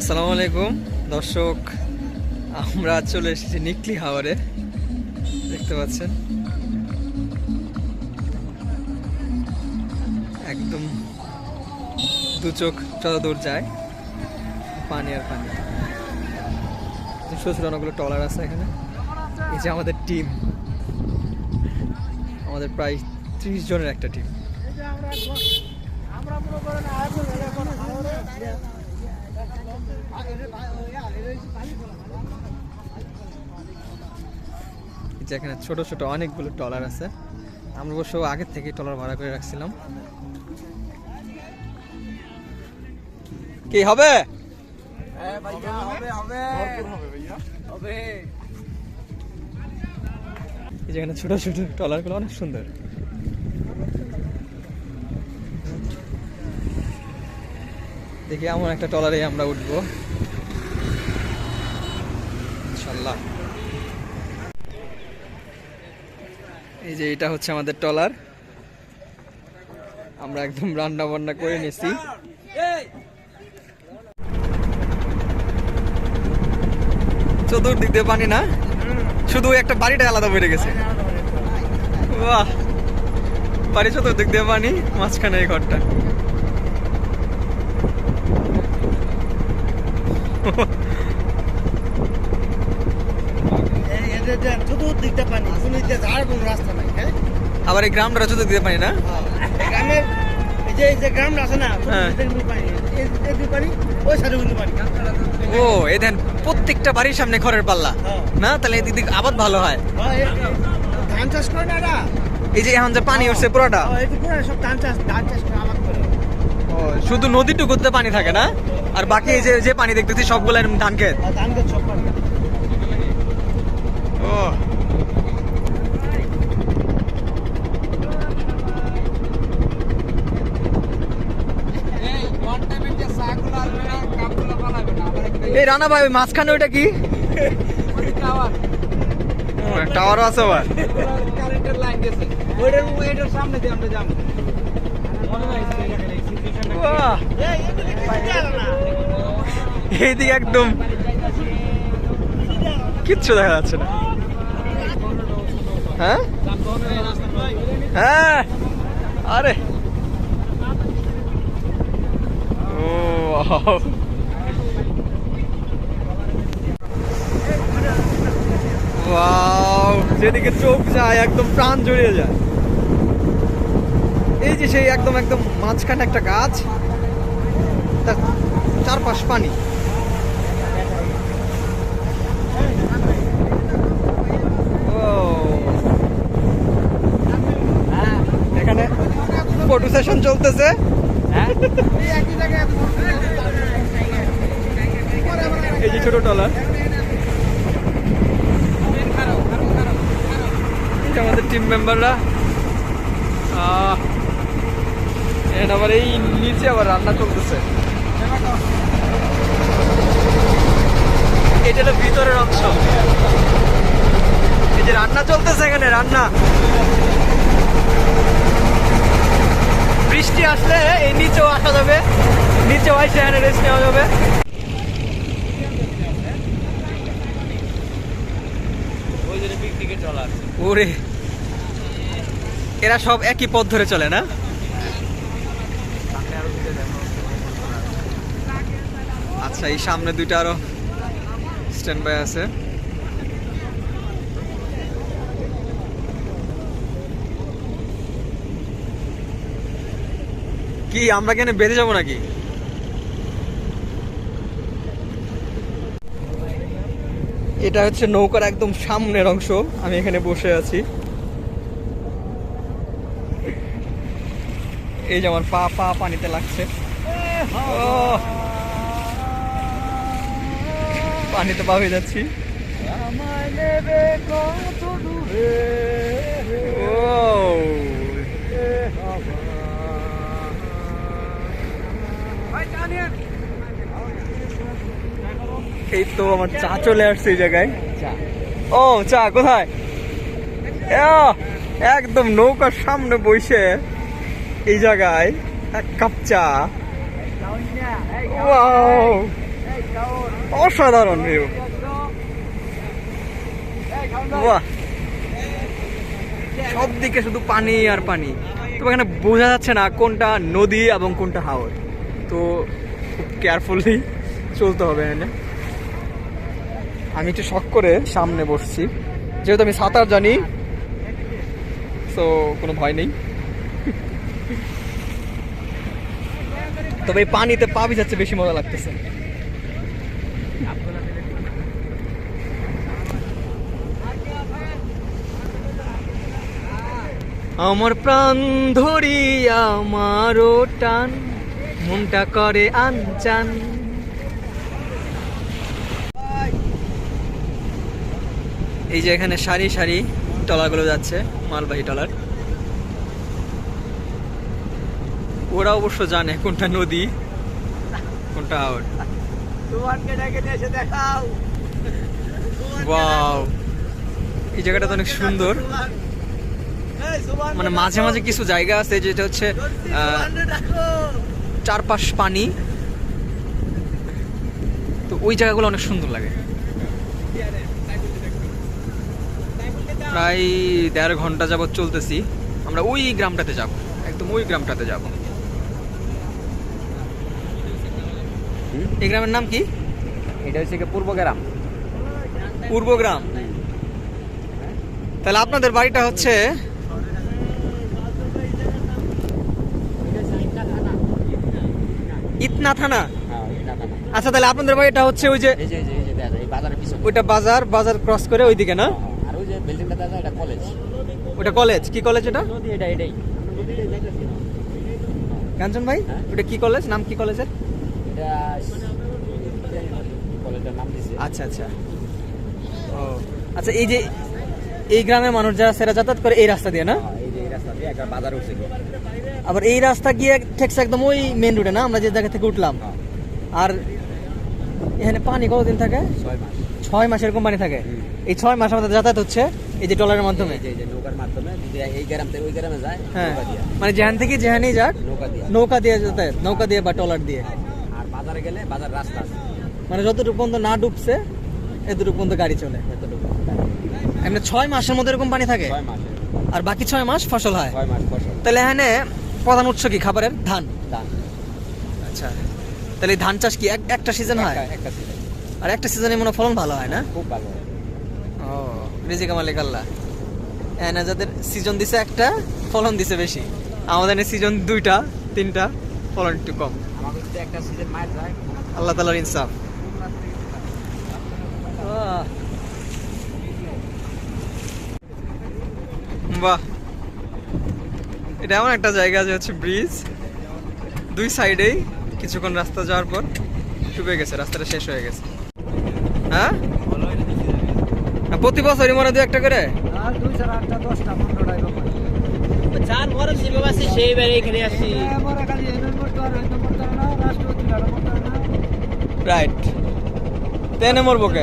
আসসালামু আলাইকুম। দর্শক, আমরা চলে এসেছি নিকলি হাওয়ারে। দেখতে পাচ্ছেন? একদম দু চোখ যত দূর যায়। পানি আর পানি। ছোটো অনেকগুলো টলার আছে এখানে। এই যে আমাদের টিম। আমাদের প্রায় ত্রিশ জনের একটা টিম। যে এখানে ছোট ছোট অনেকগুলো টলার আছে। আমরা অবশ্য আগের থেকে টলার ভাড়া করে রাখছিলাম। কি হবে? এই যে এখানে ছোট ছোট টলারগুলো অনেক সুন্দর। দেখি এমন একটা টলারে আমরা উঠবো। ইনশাল্লাহ। এই যে এটা হচ্ছে আমাদের টলার আমরা একদম রান্না বান্না করে নিয়েছি চতুর্দিক দিয়ে পানি না? শুধু একটা বাড়িটা আলাদা বেড়ে গেছে। বাড়ি চতুর্দিক দিয়ে পানি, মাঝখানে এই ঘরটা। চতুর্দিকটা পানি কোনো দিকে কোনো রাস্তা নাই হ্যাঁ আবার এই গ্রামটা চতুর্দিক দিয়ে পানি না? গ্রামের এই যে এই যে গ্রামটা আছে না হ্যাঁ। পানি এই- এই দুই পানি ওই সাইডে কিন্তু পানি ও এই দেন প্রত্যেকটা বাড়ির সামনে ঘরের পাল্লা। হ্যাঁ। না? তাহলে এদিক দিক আবাদ ভালো হয়। হ্যাঁ, ধান চাষ করে না এই যে এখন যে পানি উঠছে পুরোটা। এই যে সব ধান চাষ ধান চাষ করে আবাদ করে। শুধু নদীটুকুতে পানি থাকে না? আর বাকি এই যে যে পানি দেখতেছি সবগুলো ধান পানি। ও এই রানা ভাই মাঝখানে ওইটা কি? টাওয়ারও আছে আবার। বাহ, এই এদিকে কিছু যায় না এইদিকে একদম কিচ্ছু দেখা যাচ্ছে না। হ্যাঁ? হ্যাঁ। আরে। ও যেদিকে চোখ যায়, একদম প্রাণ জড়িয়ে যায়। এই যে সেই একদম একদম মাঝখানে একটা গাছ। চারপাশ পানি। এখানে ফটো সেশন চলতেছে। এই যে ছোট টলার আমাদের টিম মেম্বাররা এখানে আবার এই নিচে আবার রান্না চলতেছে। এটা হলো ভিতরের অংশ। এই যে রান্না চলতেছে এখানে রান্না। বৃষ্টি আসলে এই নিচেও আসা যাবে নিচেও আসে এখানে রেস্ট নেওয়া যাবে। ওরে। এরা সব একই পথ ধরে চলে না? আচ্ছা এই সামনে দুইটা আরও স্ট্যান্ড বাই আছে। কি, আমরা কেন বেঁধে যাব নাকি? এটা হচ্ছে নৌকার একদম সামনের অংশ, আমি এখানে বসে আছি। এই যে আমার পা পা পানিতে লাগছে। পানিতে পা হয়ে যাচ্ছি। এই তো আমার চা চলে আসছে এই জায়গায়। ও চা কোথায়? একদম নৌকার সামনে বসে এই জায়গায় এক কাপ চা! অসাধারণ ভিউ সব দিকে শুধু পানি আর পানি। তো এখানে বোঝা যাচ্ছে না কোনটা নদী এবং কোনটা হাওর। তো খুব কেয়ারফুলি চলতে হবে এখানে। আমি একটু শখ করে সামনে বসছি। যেহেতু আমি সাঁতার জানি তো কোনো ভয় নেই। তবে এই পানিতে পা ভিজাচ্ছে বেশি মজা লাগতেছে। আমার প্রাণ ধরি আমারও টান মনটা করে আনচান। এই যে এখানে সারি সারি টলারগুলো যাচ্ছে মালবাহী টলার। ওরা অবশ্য জানে কোনটা নদী কোনটা এই জায়গাটা তো অনেক সুন্দর। মানে মাঝে মাঝে কিছু জায়গা আছে যেটা হচ্ছে চারপাশ পানি। তো ওই জায়গাগুলো অনেক সুন্দর লাগে। প্রায় দেড় ঘণ্টা যাবত চলতেছি। আমরা ওই গ্রামটাতে যাব একদম ওই গ্রামটাতে যাব। এই গ্রামের নাম কি? এটা হচ্ছে কি পূর্ব গ্রাম। পূর্ব গ্রাম। তাহলে আপনাদের বাড়িটা হচ্ছে ইতনা থানা? হ্যাঁ এটা থানা। আচ্ছা তাহলে আপনাদের ভাই এটা হচ্ছে ওই যে ওইটা বাজার বাজার ক্রস করে ওইদিকে না? আর ওই যে বিল্ডিংটা দেখা এটা কলেজ ওটা কলেজ কি কলেজ এটা? এটা এটাই। কাঞ্চন ভাই হ্যাঁ? ওটা কি কলেজ নাম কি কলেজের আচ্ছা আচ্ছা। ও আচ্ছা এই যে এই গ্রামের মানুষ যারা সেরা যাতায়াত করে এই রাস্তা দিয়ে না? হ্যাঁ। আবার এই রাস্তা গিয়ে ঠেকছে একদম ওই মেন রোডে না? আমরা যে জায়গা থেকে উঠলাম। হ্যাঁ, আর এখানে পানি কতদিন থাকে? ছয় মাস। এরকম পানি থাকে। এই ছয় মাস আমাদের যাতায়াত হচ্ছে এই যে ট্রলারের মাধ্যমে। হ্যাঁ। মানে যেখান থেকে যেখানেই যাক নৌকা দিয়ে। নৌকা দিয়ে যাতায়াত নৌকা দিয়ে বা ট্রলার দিয়ে। আর বাজারে গেলে বাজার রাস্তা মানে যতটুকু পর্যন্ত না ডুবছে এতটুকু পর্যন্ত গাড়ি চলে। এতটুকু এমনি ছয় মাসের মধ্যে এরকম পানি থাকে? ছয় মাসে। আর বাকি ছয় মাস ফসল হয়। তাহলে এখানে প্রধান উৎস কি? খাবারের ধান? ধান। আচ্ছা। তাহলে ধান চাষ কি একটা সিজন হয়? একটা- আর একটা সিজনে মনে ফলন ভালো হয় না? খুব ভালো ও রিজিকা মালিক আল্লাহ এনে যাদের সিজন দিছে একটা ফলন দিছে বেশি। আমাদের সিজন দুইটা তিনটা ফলন একটু কম। একটা সিজন মায়ের যায়। আল্লাহ তালার ইনসাফ। বাহ এটা এমন একটা জায়গা যে হচ্ছে ব্রিজ। দুই সাইডেই কিছুক্ষণ রাস্তা যাওয়ার পর ডুবে গেছে রাস্তাটা শেষ হয়ে গেছে। হ্যাঁ? প্রতি বছরই মনে দু একটা করে? হয়। হ্যাঁ। রাইট তেনে মরবো কে।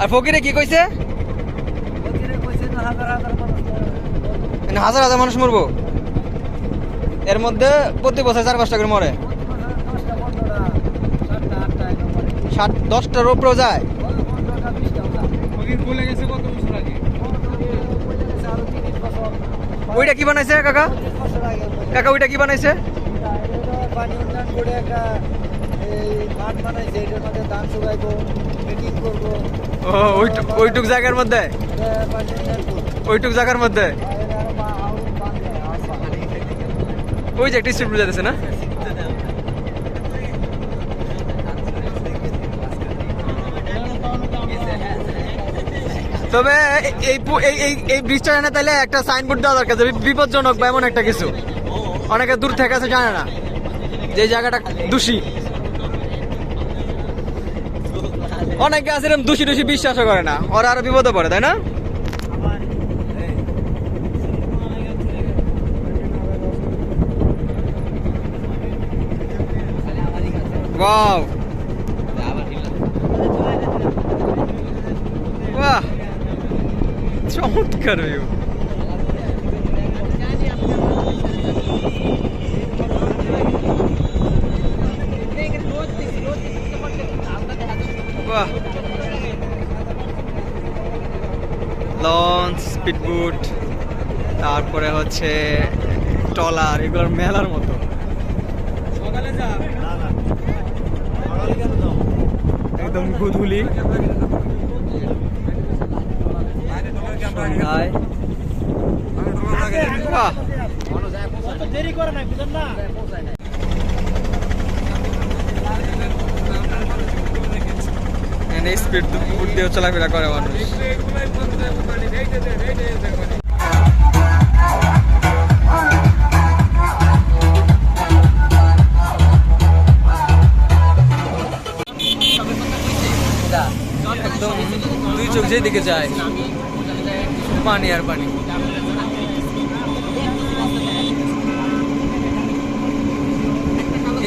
আর ফকিরে কি কইছে? হাজার হাজার মানুষ মরবে। এর মধ্যে প্রতি বছর চার পাঁচটা করে মরে। ষাট দশটার উপরেও যায়। ওইটা কি বানাইছে কাকা। কাকা, ওইটা কি বানাইছে ওইটুক জায়গার মধ্যে ওইটুক জায়গার মধ্যে। ওই যে একটা স্ট্রিট বুঝাতেছে না? তবে এই এই ব্রিজটা জানে তাহলে একটা সাইনবোর্ড দেওয়া দরকার বিপজ্জনক বা এমন একটা কিছু। অনেকে দূর থেকে আছে জানে না। যে জায়গাটা দোষী। অনেকে আছে এরকম দোষী দোষী বিশ্বাসও করে না। ওরা আরও বিপদে পড়ে, তাই না? ওয়াও বাহ চমৎকার ভিউ বাহ লঞ্চ স্পিডবোট তারপরে হচ্ছে টলার এগুলোর মেলার মতো। সকালে যা। একদম গুধুলি। সন্ধ্যায়। দেরি স্পিড দিয়েও চলাফেরা করে মানুষ। চোখ যেদিকে যায় পানি আর পানি।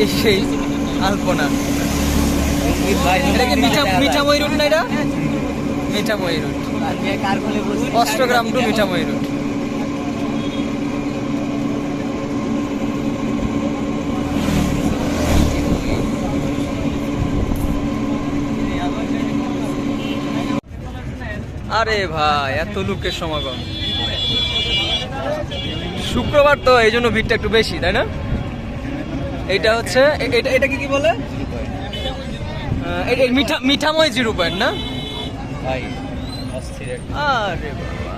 এই সেই আলপনা। এটা কি মিঠা মিঠামই রুট না এটা? Mithamoin route Austagram to Mitha route আরে ভাই এত লোকের সমাগম। শুক্রবার তো এই জন্য ভিড়টা একটু বেশি তাই না? এটা হচ্ছে এটা এটা কি বলে? মিঠা মিঠাময় জিরো পয়েন্ট না? ভাই আরে বাবা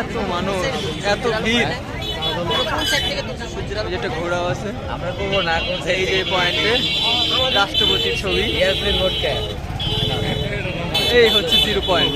এত মানুষ এত ভিড়। এই যে আছে। আমরা করব না এই যে পয়েন্টে রাষ্ট্রপতির ছবি। এয়ারপ্লেন মোড এই হচ্ছে জিরো পয়েন্ট।